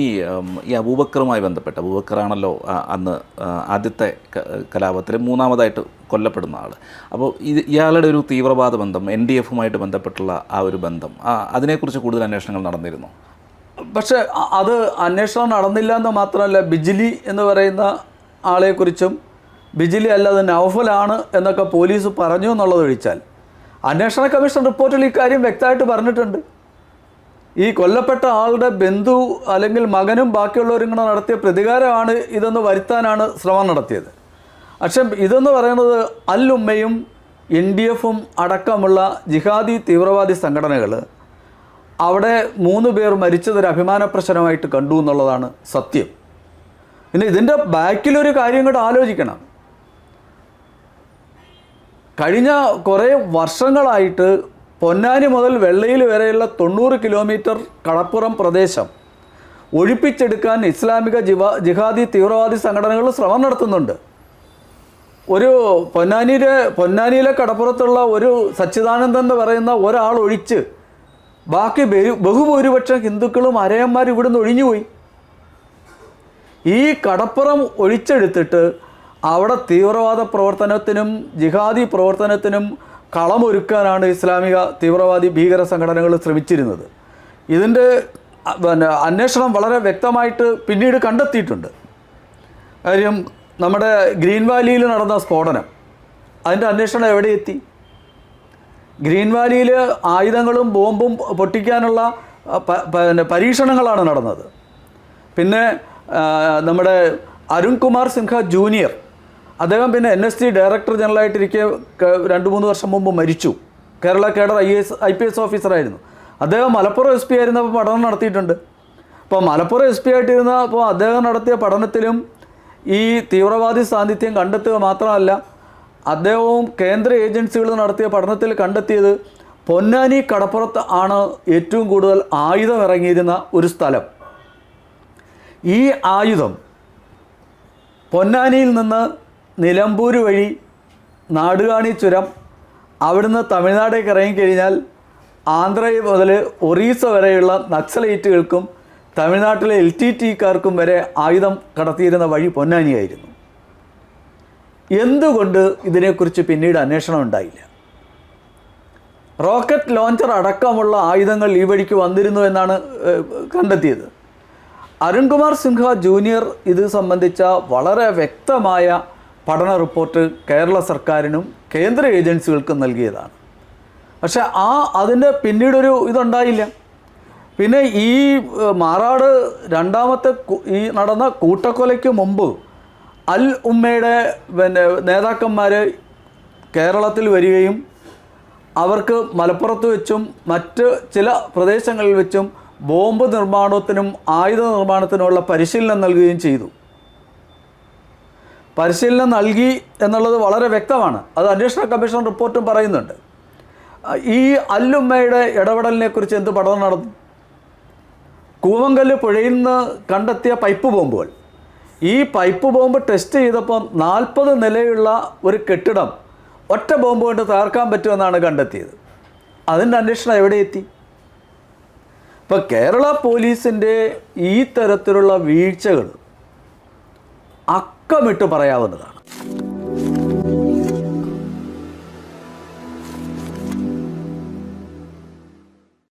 ഈ ഈ അബൂബക്കറുമായി ബന്ധപ്പെട്ട് അബൂബക്കറാണല്ലോ അന്ന് ആദ്യത്തെ കലാപത്തിൽ മൂന്നാമതായിട്ട് കൊല്ലപ്പെടുന്ന ആൾ അപ്പോൾ ഇത് ഇയാളുടെ ഒരു തീവ്രവാദ ബന്ധം എൻ ഡി എഫുമായിട്ട് ബന്ധപ്പെട്ടുള്ള ആ ഒരു ബന്ധം അതിനെക്കുറിച്ച് കൂടുതൽ അന്വേഷണങ്ങൾ നടന്നിരുന്നു? പക്ഷേ അത് അന്വേഷണം നടന്നില്ല എന്ന് മാത്രമല്ല ബിജിലി എന്ന് പറയുന്ന ആളെക്കുറിച്ചും ബിജിലി അല്ലാതെ നൗഫലാണ് എന്നൊക്കെ പോലീസ് പറഞ്ഞു എന്നുള്ളത് ഒഴിച്ചാൽ അന്വേഷണ കമ്മീഷൻ റിപ്പോർട്ടിൽ ഇക്കാര്യം വ്യക്തമായിട്ട് പറഞ്ഞിട്ടുണ്ട്. ഈ കൊല്ലപ്പെട്ട ആളുടെ ബന്ധു അല്ലെങ്കിൽ മകനും ബാക്കിയുള്ളവരും കൂടെ നടത്തിയ പ്രതികാരമാണ് ഇതെന്ന് വരുത്താനാണ് ശ്രമം നടത്തിയത്. പക്ഷെ ഇതെന്ന് പറയുന്നത് അൽ ഉമ്മയും എൻ ഡി എഫും അടക്കമുള്ള ജിഹാദി തീവ്രവാദി സംഘടനകൾ അവിടെ മൂന്ന് പേർ മരിച്ചതൊരു അഭിമാന പ്രശ്നമായിട്ട് കണ്ടു എന്നുള്ളതാണ് സത്യം. പിന്നെ ഇതിന്റെ ബാക്കിലൊരു കാര്യം കൂടെ ആലോചിക്കണം. കഴിഞ്ഞ കുറേ വർഷങ്ങളായിട്ട് പൊന്നാനി മുതൽ വെള്ളയിൽ വരെയുള്ള തൊണ്ണൂറ് കിലോമീറ്റർ കടപ്പുറം പ്രദേശം. ഒഴിപ്പിച്ചെടുക്കാൻ ഇസ്ലാമിക ജിവാ ജിഹാദി തീവ്രവാദി സംഘടനകൾ ശ്രമം നടത്തുന്നുണ്ട്. ഒരു പൊന്നാനിയിലെ പൊന്നാനിയിലെ കടപ്പുറത്തുള്ള ഒരു സച്ചിദാനന്ദൻ എന്ന് പറയുന്ന ഒരാൾ ഒഴിച്ച് ബാക്കി ബഹു ബഹുഭൂരിപക്ഷം ഹിന്ദുക്കളും അരയന്മാരും ഇവിടുന്ന് ഒഴിഞ്ഞുപോയി. ഈ കടപ്പുറം ഒഴിച്ചെടുത്തിട്ട് അവിടെ തീവ്രവാദ പ്രവർത്തനത്തിനും ജിഹാദി പ്രവർത്തനത്തിനും കളമൊരുക്കാനാണ് ഇസ്ലാമിക തീവ്രവാദി ഭീകര സംഘടനകൾ ശ്രമിച്ചിരുന്നത്. ഇതിന്റെ പിന്നെ അന്വേഷണം വളരെ വ്യക്തമായിട്ട് പിന്നീട് കണ്ടെത്തിയിട്ടുണ്ട്. കാര്യം നമ്മുടെ ഗ്രീൻ വാലിയിൽ നടന്ന സ്ഫോടനം അതിന്റെ അന്വേഷണം എവിടെ എത്തി? ഗ്രീൻ വാലിയിൽ ആയുധങ്ങളും ബോംബും പൊട്ടിക്കാനുള്ള പിന്നെ പരീക്ഷണങ്ങളാണ് നടന്നത്. പിന്നെ നമ്മുടെ അരുൺകുമാർ സിൻഹ ജൂനിയർ അദ്ദേഹം പിന്നെ എൻ എസ് ടി ഡയറക്ടർ ജനറലായിട്ടിരിക്കെ രണ്ട് മൂന്ന് വർഷം മുമ്പ് മരിച്ചു. Kerala cadre I S I P S ഓഫീസറായിരുന്നു അദ്ദേഹം മലപ്പുറം എസ് പി ആയിരുന്നപ്പോൾ പഠനം നടത്തിയിട്ടുണ്ട്. അപ്പോൾ മലപ്പുറം എസ് പി ആയിട്ടിരുന്ന അപ്പോൾ അദ്ദേഹം നടത്തിയ പഠനത്തിലും ഈ തീവ്രവാദി സാന്നിധ്യം കണ്ടെത്തുക മാത്രമല്ല അദ്ദേഹവും കേന്ദ്ര ഏജൻസികൾ നടത്തിയ പഠനത്തിൽ കണ്ടെത്തിയത് പൊന്നാനി കടപ്പുറത്ത് ആണ് ഏറ്റവും കൂടുതൽ ആയുധം ഇറങ്ങിയിരുന്ന ഒരു സ്ഥലം. ഈ ആയുധം പൊന്നാനിയിൽ നിന്ന് നിലമ്പൂർ വഴി നാടുകാണി ചുരം അവിടുന്ന് തമിഴ്നാടേക്ക് ഇറങ്ങിക്കഴിഞ്ഞാൽ ആന്ധ്ര മുതൽ ഒറീസ വരെയുള്ള നക്സലൈറ്റുകൾക്കും തമിഴ്നാട്ടിലെ എൽ ടി ടിക്കാർക്കും വരെ ആയുധം കടത്തിയിരുന്ന വഴി പൊന്നാനിയായിരുന്നു. എന്തുകൊണ്ട് ഇതിനെക്കുറിച്ച് പിന്നീട് അന്വേഷണം ഉണ്ടായില്ല? റോക്കറ്റ് ലോഞ്ചർ അടക്കമുള്ള ആയുധങ്ങൾ ഈ വഴിക്ക് വന്നിരുന്നു എന്നാണ് കണ്ടെത്തിയത്. അരുൺകുമാർ സിൻഹ ജൂനിയർ ഇത് സംബന്ധിച്ച വളരെ വ്യക്തമായ പഠന റിപ്പോർട്ട് കേരള സർക്കാരിനും കേന്ദ്ര ഏജൻസികൾക്കും നൽകിയതാണ്. പക്ഷേ ആ അതിന്റെ പിന്നീടൊരു ഇതുണ്ടായില്ല. പിന്നെ ഈ മാറാട് രണ്ടാമത്തെ ഈ നടന്ന കൂട്ടക്കൊലയ്ക്ക് മുമ്പ് അൽ ഉമ്മയുടെ പിന്നെ നേതാക്കന്മാർ കേരളത്തിൽ വരികയും അവർക്ക് മലപ്പുറത്ത് വെച്ചും മറ്റ് ചില പ്രദേശങ്ങളിൽ വെച്ചും ബോംബ് നിർമ്മാണത്തിനും ആയുധ നിർമ്മാണത്തിനുമുള്ള പരിശീലനം നൽകുകയും ചെയ്തു. പരിശീലനം നൽകി എന്നുള്ളത് വളരെ വ്യക്തമാണ്. അത് അന്വേഷണ കമ്മീഷൻ റിപ്പോർട്ടും പറയുന്നുണ്ട്. ഈ അല്ലുമ്മയുടെ ഇടപെടലിനെക്കുറിച്ച് എന്ത് പഠനം നടന്നു? കൂവങ്കല്ല് പുഴയിൽ നിന്ന് കണ്ടെത്തിയ പൈപ്പ് ബോംബുകൾ. ഈ പൈപ്പ് ബോംബ് ടെസ്റ്റ് ചെയ്തപ്പോൾ നാൽപ്പത് നിലയുള്ള ഒരു കെട്ടിടം ഒറ്റ ബോംബ് കൊണ്ട് തകർക്കാൻ പറ്റുമെന്നാണ് കണ്ടെത്തിയത്. അതിന്റെ അന്വേഷണം എവിടെ എത്തി? ഇപ്പോൾ കേരള പോലീസിന്റെ ഈ തരത്തിലുള്ള വീഴ്ചകൾ അക്കമിട്ട് പറയാവുന്നതാണ്.